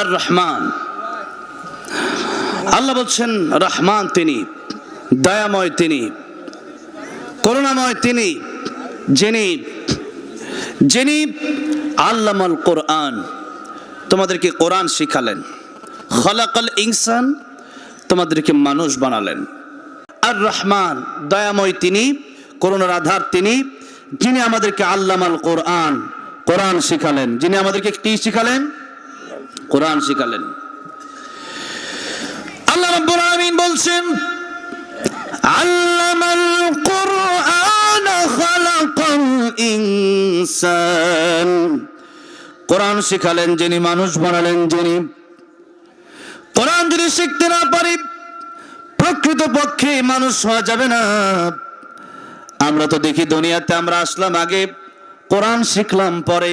আর রহমান। আল্লাহ বলছেন, রহমান তিনি, দয়াময় তিনি, করুণাময় তিনি, যিনি যিনি আল্লামাল কোরআন। তোমাদেরকে কোরআন শিখালেন, খলাকাল ইনসান তোমাদেরকে মানুষ বানালেন। আর রহমান, দয়াময় তিনি করুণার আধার তিনি, যিনি আমাদেরকে আল্লামাল কোরআন কোরআন শিখালেন। যিনি আমাদেরকে কি শিখালেন? কোরআন শিখালেন। আল্লাহ রাব্বুল আলামিন বলছেন, আল্লামাল কোরআন খালাকাল ইনসান। কোরআন শিখালেন যিনি, মানুষ বানালেন যিনি। কোরআন যদি শিখতে না পারি প্রকৃত পক্ষে মানুষ হওয়া যাবে না। আমরা তো দেখি দুনিয়াতে আমরা আসলাম আগে, কোরআন শিখলাম পরে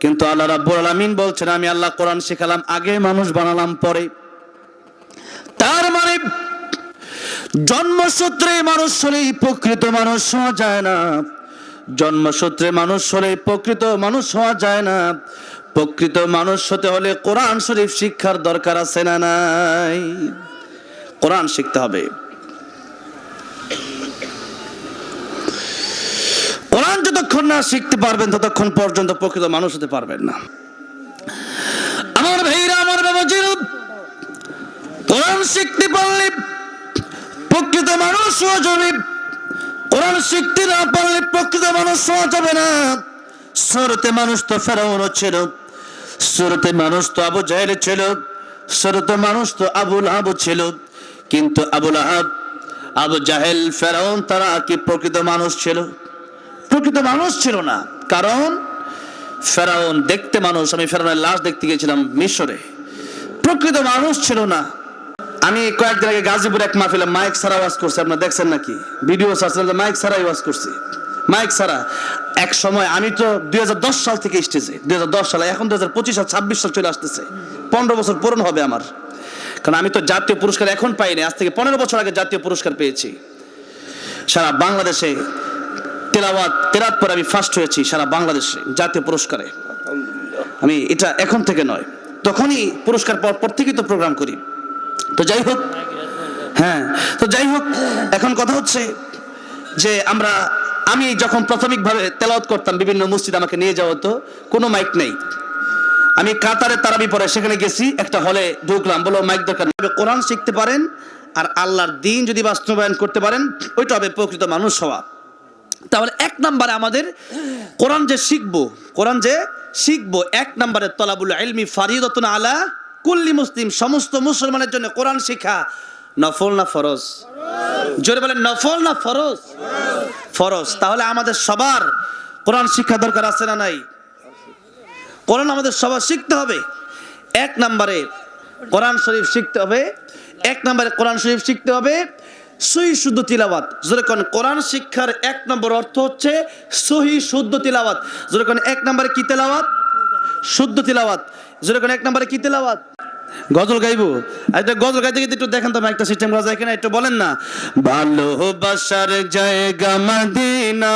কিন্তু আল্লাহ রাব্বুল আলামিন বলছেন, আমি আল্লাহ কোরআন শিখালাম, আগে মানুষ বানালাম, পরে। তার মানে জন্মসূত্রে মানুষ হলেই প্রকৃত মানুষ হওয়া যায় না। জন্মসূত্রে মানুষ হলে প্রকৃত মানুষ হওয়া যায় না। প্রকৃত মানুষ হতে হলে কোরআন শরীফ শিক্ষার দরকার আছে না নাই? কোরআন শিখতে হবে কোরআন যতক্ষণ না শিখতে পারবেন, ততক্ষণ পর্যন্ত প্রকৃত মানুষ হতে পারবেন না। আমার ভাইরা, আমার বাবাজির, কোরআন শিখতে পারলে প্রকৃত মানুষ হওয়া যাবে। কোরআন শিখতে না পারলে প্রকৃত মানুষ হওয়া যাবে না। শুরুতে মানুষ তো ফেরাউন ছিল শুরুতে মানুষ তো আবু জাহেল ছিল শুরুতে মানুষ তো আবুল আবু ছিল। কিন্তু আবুল আহাব, আবু জাহেল, ফেরাউন তারা কি প্রকৃত মানুষ ছিল? প্রকৃত মানুষ ছিল না। কারণ ফেরাউন দেখতে মানুষ। আমি ফেরাউনের লাশ দেখতে গিয়েছিলাম মিশরে। প্রকৃত মানুষ ছিল না। আমি কয়েকদিন আগে গাজীপুর এক মাহফিলে মাইক সারা ওয়াজ করছি। আপনারা দেখছেন নাকি? ভিডিও সার্চ মাইক সারাই ওয়াজ করছি। মাইক সারা। এক সময় আমি তো দুই হাজার দশ সাল থেকে স্টেজে। দুই সালে, এখন দুই হাজার পঁচিশ সাল, ছাব্বিশ সাল চলে আসতেছে। পনেরো বছর পূরণ হবে আমার। কারণ আমি তো জাতীয় পুরস্কার এখন পাইনি। আজ থেকে পনেরো বছর আগে জাতীয় পুরস্কার পেয়েছি। সারা বাংলাদেশে তেলাওয়াত তেরাত পরে আমি ফার্স্ট হয়েছি সারা বাংলাদেশে জাতীয় পুরস্কারে। আমি এটা এখন থেকে নয়, তখনই পুরস্কার পর পর থেকেই তো প্রোগ্রাম করি। তো যাই হোক হ্যাঁ তো যাই হোক, এখন কথা হচ্ছে যে আমরা, আমি যখন প্রাথমিকভাবে তেলাওয়াত করতাম, বিভিন্ন মসজিদ আমাকে নিয়ে যাওয়া হতো, কোনো মাইক নেই। আমি কাতারে তারাবি পরে সেখানে গেছি, একটা হলে ঢুকলাম বলো মাইক দরকার। কোরআন শিখতে পারেন আর আল্লাহর দিন যদি বাস্তবায়ন করতে পারেন, ওইটা হবে প্রকৃত মানুষ হওয়া। তাহলে এক নম্বরে আমাদের কোরআন যে শিখব, কোরআন যে শিখব, এক নম্বরে তলাবুল ইলমি ফারিদতুন আলা কুল্লি মুসলিম, সমস্ত মুসলমানের জন্য কোরআন শিখা। নফল না ফরজ? জোরে বলেন, নফল না ফরজ? ফরজ। তাহলে আমাদের সবার কোরআন শিক্ষা দরকার আছে না নাই? কোরআন আমাদের সবার শিখতে হবে। এক নম্বরে কোরআন শরীফ শিখতে হবে। এক নম্বরে কোরআন শরীফ শিখতে হবে। সহি শুদ্ধ তিলাওয়াত। যেরকম কোরআন শিক্ষার এক নম্বর অর্থ হচ্ছে সহি শুদ্ধ তিলাওয়াত। যেরকম এক নম্বরে কি তেলাওয়াত? শুদ্ধ তিলাওয়াত। যেরকম এক নম্বরে কি তেলাওয়াত? গজল গাইবো। একটা গজল গাইতে গিয়ে একটু দেখেন তো একটা সিস্টেম করা যায় কিনা একটু বলেন না। ভালোবাসার জায়গা মদিনা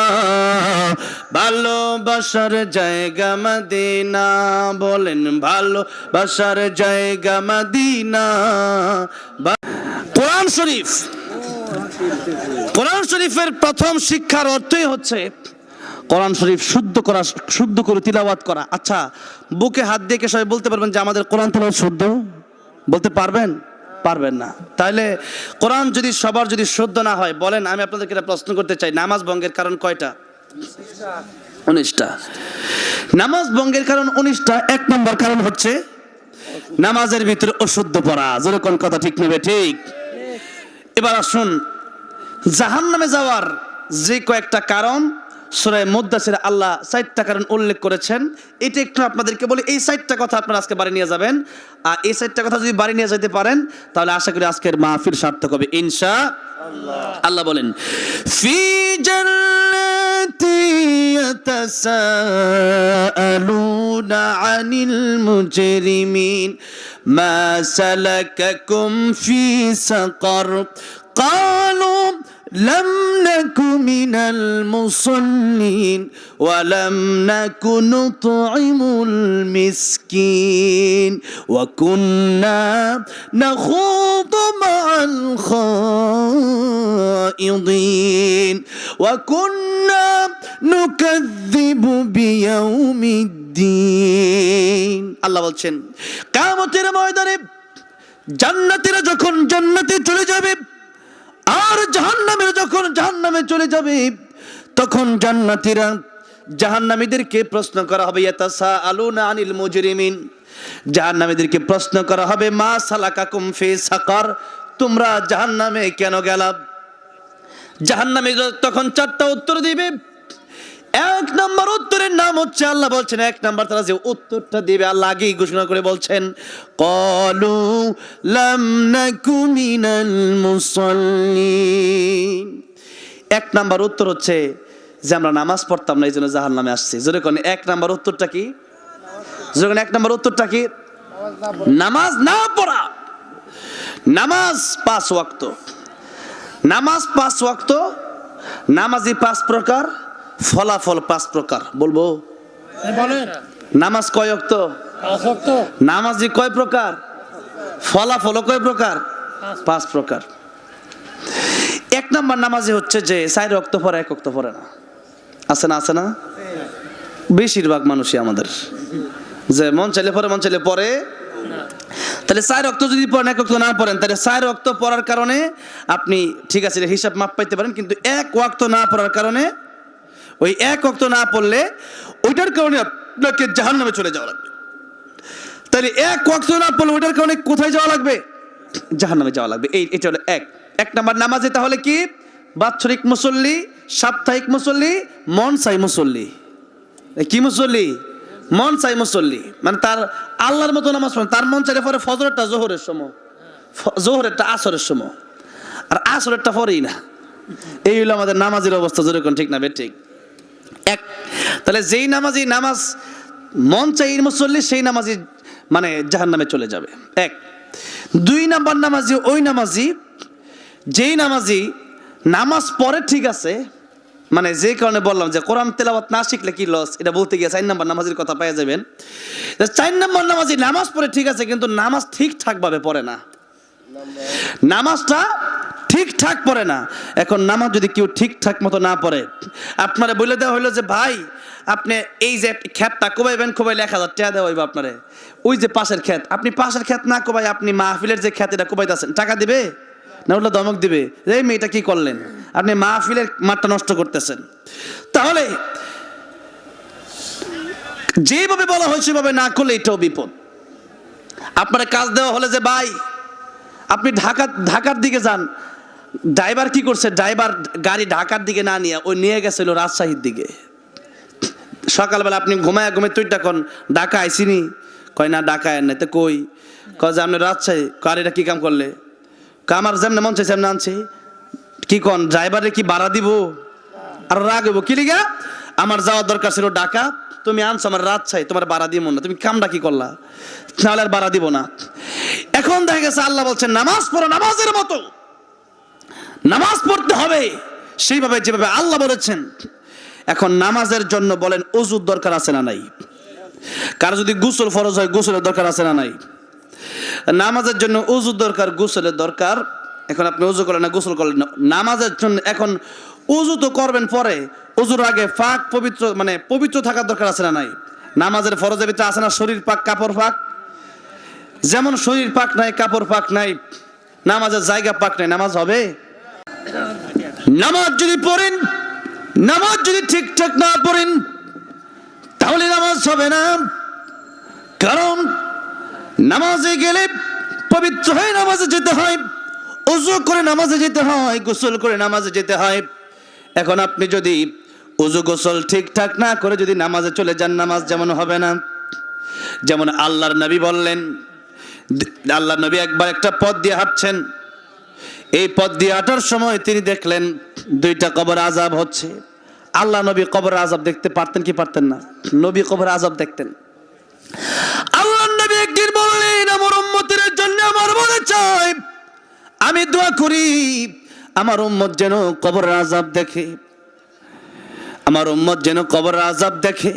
ভালোবাসার জায়গা মদিনা বলেন ভালোবাসার জায়গা মদিনা কোরআন শরীফ কোরআন শরীফের প্রথম শিক্ষার অর্থই হচ্ছে কোরআন শরীফ শুদ্ধ করা, শুদ্ধ করে তিলাওয়াত করা। আচ্ছা বুকে হাত দিয়ে সবাই বলতে পারবেন যে আমাদের কোরআন তেলাওয়াত শুদ্ধ? বলতে পারবেন? পারবেন না। তাহলে কোরআন যদি সবার যদি শুদ্ধ না হয়, বলেন, আমি আপনাদেরকে একটা প্রশ্ন করতে চাই, নামাজ ভঙ্গের কারণ কয়টা? উনিশটা। নামাজ ভঙ্গের কারণ উনিশটা, এক নম্বর কারণ হচ্ছে নামাজের ভিতরে অশুদ্ধ পড়া। যেরকম কথা ঠিক নেবে? ঠিক। এবার আসুন জাহান নামে যাওয়ার যে কয়েকটা কারণ সুরায় মুদাসির আল্লাহ সাইটটা কারণ উল্লেখ করেছেন। এটা একটু আপনাদেরকে বলি, এই সাইটটা কথা আপনারা আজকে বাড়ি নিয়ে যাবেন। আর এই সাইটটা কথা যদি বাড়ি নিয়ে যেতে পারেন, তাহলে আশা করি আজকের মাহফিল সার্থক হবে, ইনশা আল্লাহ। বলেন, ফি ইয়াতাসাআলুনা আনিল ما سلككم في سقر قالوا لم نك من المصلين ولم نك نطعم المسكين وكنا نخوض مع الخائضين وكنا نكذب بيوم الدين আল্লাহ বলছেন কামতের ময়দানে জান্নাতিরা যখন জান্নাতে চলে যাবে, আর জাহান্নামের যখন জাহান্নামে চলে যাবে, তখন জান্নাতিরা জাহান্নামীদেরকে প্রশ্ন করা হবে ইয়াতাসা আলুনা আনিল মুজরিমিন? জাহান্নামীদেরকে প্রশ্ন করা হবে, মা সালাকাকুম ফি সাকার? তোমরা জাহান্নামে কেন গেলাম জাহান্নামী তখন চারটা উত্তর দিবে নাম হচ্ছে আল্লাহ বলছেন, এক নাম্বার তারা যে উত্তরটা দিবে, আল্লাহ আগেই ঘোষণা করে বলছেন, কলু লাম নাকু মিনাল এক নাম্বার উত্তর হচ্ছে যে আমরা নামাজ পড়তাম না এই জন্য জাহান নামে আসছি। জোরে কোন, এক নাম্বার উত্তরটা কি? জোরে কোন, এক নাম্বার উত্তরটা কি? নামাজ না পড়া। নামাজ পাঁচ ওয়াক্ত। নামাজ পাঁচ ওয়াক্ত, নামাজি পাঁচ প্রকার। ফলাফল পাঁচ প্রকার। বলব? নামাজ কয় অক্ত নামাজি কয় প্রকার? ফলাফল কয় প্রকার? পাঁচ। প্রকার। এক নাম্বার নামাজি হচ্ছে যে চার রক্ত পরে এক রক্ত পরে না। আছে না আছে না? বেশিরভাগ মানুষই আমাদের। যে মন চাইলে পরে মন চাইলে পরে। তাহলে চার রক্ত যদি পড়েন এক রক্ত না পড়েন তাহলে চার রক্ত পড়ার কারণে আপনি ঠিক আছে হিসাব মাপ পাইতে পারেন কিন্তু এক ওয়াক্ত না পড়ার কারণে ওই এক ওয়াক্ত না পড়লে ওইটার কারণে আপনাকে জাহান নামে চলে যাওয়া লাগবে। তাহলে এক ওয়াক্ত না পড়লে ওইটার কারণে কোথায় যাওয়া লাগবে? জাহান নামে যাওয়া লাগবে। এই, এটা হলো এক। এক নাম্বার নামাজে তাহলে কি? বাৎসরিক মুসল্লি, সাপ্তাহিক মুসল্লি মন সাই মুসল্লি কি মুসল্লি? মন চাই মুসল্লি। মানে তার আল্লাহর মতো নামাজ পড়ে। তার মন চাইলে পরে ফজরেরটা জোহরের সময়। জোহরেরটা আসরের সময়। আর আসরেরটা পরেই না। এই হলো আমাদের নামাজের অবস্থা। যেরকম ঠিক না বে ঠিক? এক। তাহলে যেই নামাজি নামাজ মন চাই মুসল্লি সেই নামাজি মানে জাহান নামে চলে যাবে। এক। দুই নাম্বার নামাজি, ওই নামাজি, যেই নামাজি নামাজ পড়ে ঠিক আছে মানে যে কারণে বললাম যে কোরআন তেলাওয়াত না শিখলে কি লস এটা বলতে গিয়ে চার নাম্বার নামাজের কথা পাওয়া যাবেন। চার নাম্বার নামাজি নামাজ পড়ে ঠিক আছে, কিন্তু নামাজ ঠিকঠাক ভাবে পড়ে না। নামাজটা ঠিকঠাক পড়ে না। এখন নামাজ যদি কেউ ঠিকঠাক মতো না পড়ে, আপনারা বলে দেওয়া হলো যে, ভাই, আপনি এই যে খ্যাতটা কোবাইবেন, কোবাইলে হাজার টাকা দেওয়া হইবে আপনারে। ওই যে পাশের ক্ষেত আপনি পাশের ক্ষেত না কোবাই, আপনি মাহফিলের যে খ্যাত, এটা কোবাইতেছেন। টাকা দিবে? না ওগুলো দমক দিবে। এই মেয়েটা কি করলেন? আপনি মাহফিলের মাঠটা নষ্ট করতেছেন। তাহলে, যেভাবে বলা হয়, সেভাবে না করলে এটাও বিপদ। আপনার কাজ দেওয়া হলে যে, ভাই, আপনি ঢাকা, ঢাকার দিকে যান। ড্রাইভার কি করছে? ড্রাইভার গাড়ি ঢাকার দিকে না নিয়ে, ওই নিয়ে গেছিল রাজশাহীর দিকে। সকালবেলা আপনি ঘুমায় ঘুমে তুই তখন ঢাকা আইসিনি কয়, না ঢাকা এর নাই। তো কই? কয়, যে আপনি রাজশাহী গাড়িটা কি কাম করলে? আমার যেমন মন চাইছে আনছি। কি কন ড্রাইভারে কি ভাড়া দিব? আর রাগ হইব। কি লিগা? আমার যাওয়ার দরকার ছিল ঢাকা, তুমি আনছো আমার রাত চাই তোমার বাড়া দিব না। তুমি কামটা কি করলা? নাহলে আর বাড়া দিব না। এখন দেখা গেছে আল্লাহ বলছেন, নামাজ পড়ো নামাজের মতো। নামাজ পড়তে হবে। সেইভাবে যেভাবে আল্লাহ বলেছেন, এখন নামাজের জন্য বলেন অজুর দরকার আছে না নাই? কার যদি গোসল ফরজ হয়, গোসলের দরকার আছে না নাই? নামাজের জন্য উজুর দরকার, গোসলের দরকার। এখন আপনি উজু করলেন না, গোসল করলেন নামাজের জন্য এখন উজু তো করবেন পরে উজুর আগে ফাঁক পবিত্র মানে পবিত্র থাকার দরকার আছে না নাই? নামাজের ফরজের ভিতরে আছে না শরীর পাক, কাপড় পাক? যেমন শরীর পাক নাই, কাপড় পাক নাই, নামাজের জায়গা পাক নাই, নামাজ হবে? নামাজ যদি পড়েন, নামাজ যদি ঠিকঠাক না পড়েন, তাহলে নামাজ হবে না। কারণ নামাজে গেলে পবিত্র হয়ে নামাজে যেতে হয়, উজু করে নামাজে যেতে হয়, গোসল করে নামাজে যেতে হয়। এখন আপনি যদি উজু গোসল ঠিকঠাক না করে যদি নামাজে চলে যান, নামাজ যেমন হবে না। যেমন আল্লাহর নবী বললেন আল্লাহ নবী একবার একটা পথ দিয়ে হাঁটছেন। এই পথ দিয়ে হাঁটার সময় তিনি দেখলেন দুইটা কবর আজাব হচ্ছে। আল্লাহ নবী কবর আজাব দেখতে পারতেন কি পারতেন না? নবী কবর আজাব দেখতেন। আল্লাহ নবী একদিন বললেন, আমার উম্মতের জন্য আমার মনে চাই আমি দোয়া করি, আমার উম্মত যেন কবর আজাব দেখে, আমার উম্মত যেন কবর আজাব দেখে।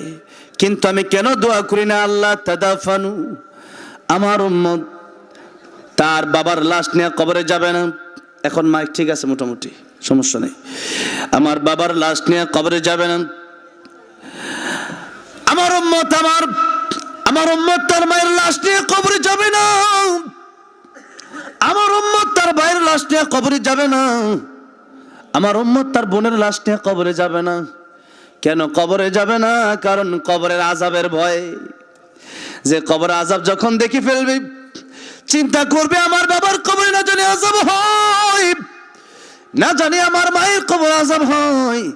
কিন্তু আমি কেন দোয়া করি না আল্লাহ? তাদাফানু, আমার উম্মত তার বাবার লাশ নিয়ে কবরে যাবে না। এখন মাইক ঠিক আছে মোটামুটি, সমস্যা নেই। আমার বাবার লাশ নিয়ে কবরে যাবে না আমার উম্মত আমার আমার উম্মত তার মায়ের লাশ নিয়ে কবরে যাবে না। আমার উম্মত তার ভাইয়ের লাশ নিয়ে কবরে যাবে না। আমার উম্মত তার বোনের লাশ নিয়ে কবরে যাবে না। কেন কবরে যাবে না? কারণ কবরের আজাবের ভয়। যে কবর আজাব যখন দেখে ফেলবে চিন্তা করবে আমার বাবার কবরে না জানি আজাব হয়। না জানি আমার মায়ের কবর আজাব হয়।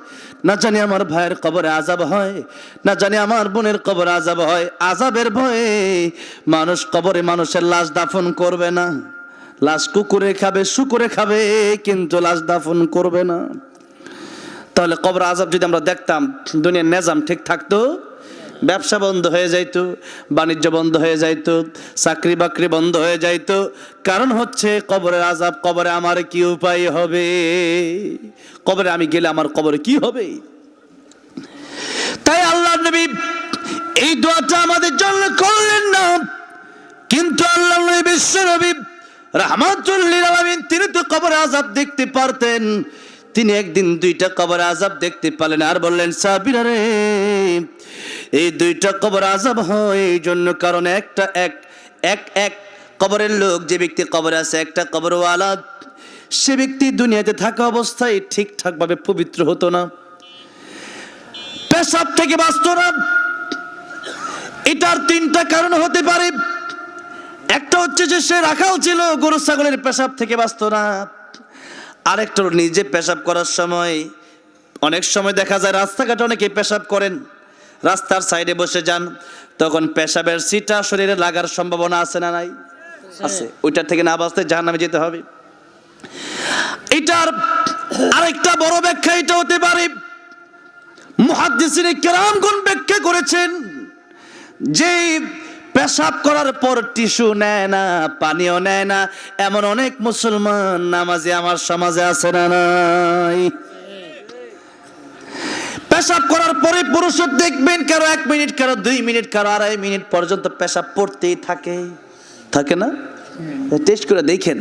না জানি আমার ভাইয়ের কবরে আজাব হয়। না জানি আমার বোনের কবর আজাব হয়। আজাবের ভয়ে মানুষ কবরে মানুষের লাশ দাফন করবে না। লাশ কুকুরে খাবে, শুকুরে খাবে, কিন্তু লাশ দাফন করবে না। তাহলে কবর আজাব যদি আমরা দেখতাম, দুনিয়ার নেজাম ঠিক থাকতো। ব্যবসা বন্ধ হয়ে যাইত, বাণিজ্য বন্ধ হয়ে যাইত, চাকরি বাকরি বন্ধ হয়ে যাইত। কারণ হচ্ছে, কবরের আজাব কবরে আমার কি উপায় হবে? কবরে আমি গেলে আমার কবরে কি হবে? তাই আল্লাহ নবী এই দোয়াটা আমাদের জন্য করলেন না। কিন্তু আল্লাহ নবী বিশ্ব নবী রহমাতুল্লিল তিনি তো কবর আজাব দেখতে পারতেন। তিনি একদিন দুইটা কবর আজাব দেখতে পেলেন আর বললেন, সাবিরা রে, এই দুইটা কবর আজাব হয় এই জন্য কারণ একটা এক এক এক কবরের লোক যে ব্যক্তি কবরে আছে, একটা কবরওয়ালা, সে ব্যক্তি দুনিয়াতে থাকা অবস্থায় ঠিকঠাকভাবে পবিত্র হতো না। পেশাব থেকে বাঁচত না। এটার তিনটা কারণ হতে পারে। একটা হচ্ছে যে সে রাখাল ছিল, গরু, ছাগলের পেশাব থেকে বাঁচত না। আরেকটা নিজে পেশাব করার সময় অনেক সময় দেখা যায় রাস্তাঘাটে অনেকে পেশাব করেন। রাস্তার সাইডে বসে যান তখন পেশাবের সিটা শরীরে লাগার সম্ভাবনা আছে না নাই? আছে। ওইটার থেকে না বাঁচতে জাহান নামে যেতে হবে। এটার আরেকটা বড় ব্যাখ্যা এটা হতে পারে। মুহাদ্দিসিনে কেরামগুন ব্যাখ্যা করেছেন যে পেশাব করার পর টিস্যু নেয় না, পানিও নেয় না। এমন অনেক মুসলমান নামাজে আমার সমাজে আছে না নাই। পেশাব করার পরে পুরুষ দেখবেন কারও এক মিনিট, কারও দুই মিনিট, কারও আড়াই মিনিট পর্যন্ত পেশাব পড়তেই থাকে। থাকে না? টেস্ট করে দেখেন।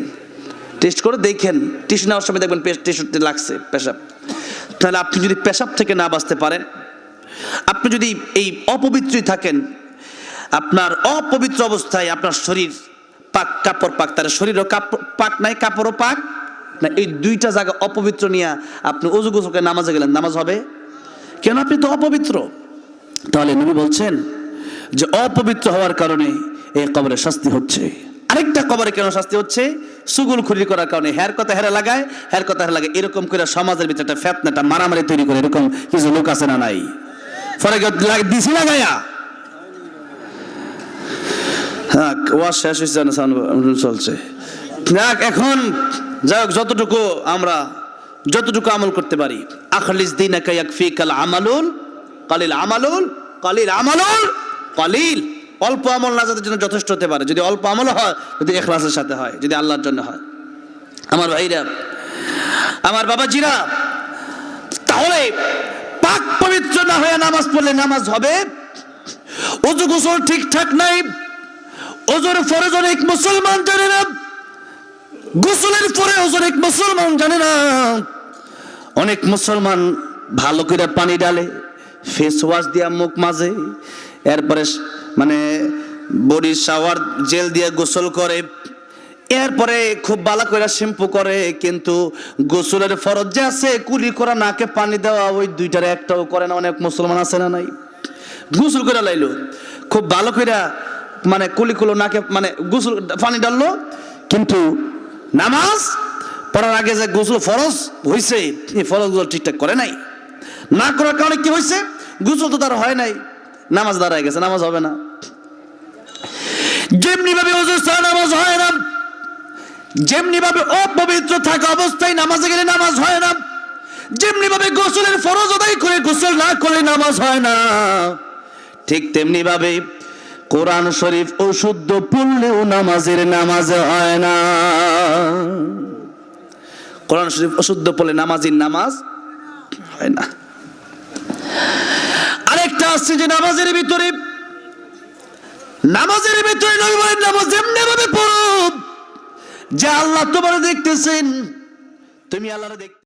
টেস্ট করে দেখেন। টিস্যু নেওয়ার সময় দেখবেন টিস্যুতে লাগছে পেশাব। তাহলে আপনি যদি পেশাব থেকে না বাঁচতে পারেন, আপনি যদি এই অপবিত্রই থাকেন আপনার অপবিত্র অবস্থায় আপনার শরীর পাক কাপড় পাক, তার শরীরও পাক নাই, কাপড়ও পাক না এই দুইটা জায়গা অপবিত্র নিয়ে আপনি অজু গোসলকে নামাজে গেলেন, নামাজ হবে? কেন আপনি তো অপবিত্র? তাহলে নবী বলছেন যে অপবিত্র হওয়ার কারণে এই কবরে শাস্তি হচ্ছে। আরেকটা কবরে কেন শাস্তি হচ্ছে? সুগুল খুরি করার কারণে। হ্যার কথা হেরে লাগায় হ্যার কথা হেরে লাগায় এরকম করে সমাজের ভিতরে একটা ফেতনাটা মারামারি তৈরি করে, এরকম কিছু লোক আছে না নাই? ফলে দিছি লাগাইয়া হ্যাঁ ওয়াজ শেষ হয়েছে না চলছে। দেখ এখন, যাই হোক, যতটুকু আমরা, যতটুকু আমল করতে পারি। আখলিস দিন কাল আমালুল কালিল আমালুল কালিল আমালুল কালিল। অল্প আমল নাজাদের জন্য যথেষ্ট হতে পারে। যদি অল্প আমল হয়, যদি এখলাসের সাথে হয়, যদি আল্লাহর জন্য হয়। আমার ভাইরা, আমার বাবাজিরা, তাহলে পাক পবিত্র না হয়ে নামাজ পড়লে নামাজ হবে? অজু গোসল ঠিকঠাক নাই? ওজোর ফরজ অনেক মুসলমান জানে না, গোসলের পরে ওজোর এক মুসলমান জানে না। অনেক মুসলমান ভালো করে পানি ডালে ফেস ওয়াশ দিয়া মুখ মাজে, এরপরে মানে বডি শাওয়ার জেল দিয়ে গোসল করে, এরপরে খুব ভালো করে শ্যাম্পু করে, কিন্তু গোসলের ফরজ যে আছে, কুলি করা নাকে পানি দেওয়া, ওই দুইটার একটাও করে না, অনেক মুসলমান আছে না নাই? গোসল করে লাইলো। খুব ভালো করে মানে কুলি কুলো নাকে মানে গোসল, পানি ডাললো কিন্তু নামাজ পড়ার আগে যে গোসল ফরজ হয়েছে এই ফরজগুলো ঠিকঠাক করে নাই। না করার কারণে কি হয়েছে গোসল তো তার হয় নাই। নামাজ দাঁড়ায় গেছে, নামাজ হবে না। যেমনি ভাবে নামাজ হয় না যেমনি ভাবে অপবিত্র থাকা অবস্থায় নামাজে গেলে নামাজ হয় না যেমনি ভাবে গোসলের ফরজ আদায় করে, গোসল না করলে নামাজ হয় না, ঠিক তেমনি ভাবে কোরআন শরীফ অশুদ্ধ পড়লেও নামাজের নামাজ হয় না। কোরআন শরীফ অশুদ্ধ পড়লে নামাজির নামাজ হয় না। আরেকটা আসছে যে নামাজের ভিতরে নামাজের ভিতরে নবী বলেন, নামাজ এমনি ভাবে পড়ো, যে আল্লাহ তোমার দেখতেছেন, তুমি আল্লাহর দেখ